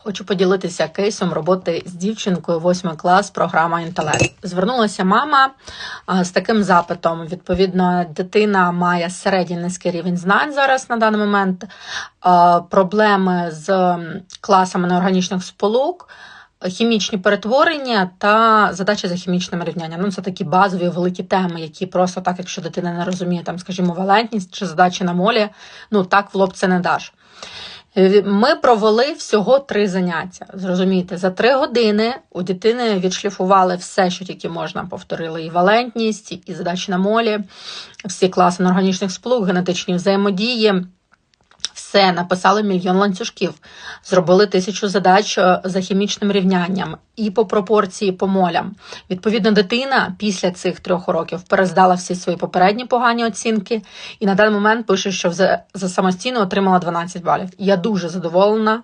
Хочу поділитися кейсом роботи з дівчинкою 8 клас, програма інтелект. Звернулася мама з таким запитом. Відповідно, дитина має середній низький рівень знань зараз на даний момент, проблеми з класами неорганічних сполук. Хімічні перетворення та задача за хімічним рівнянням. Ну, це такі базові великі теми, які просто так, якщо дитина не розуміє, там, скажімо, валентність чи задачі на молі, ну так в лоб це не даш. Е, Ми провели всього три заняття. Зрозумієте, за три години у дитини відшліфували все, що тільки можна. Повторили і валентність, і задачі на молі, всі класи неорганічних сполук, генетичні взаємодії. Все, написали мільйон ланцюжків, зробили тисячу задач е, за хімічним рівнянням і по пропорції по молям. Відповідно, дитина після цих трьох років перездала всі свої попередні погані оцінки, і на даний момент пише, що за самостійно отримала 12 балів. Я дуже задоволена.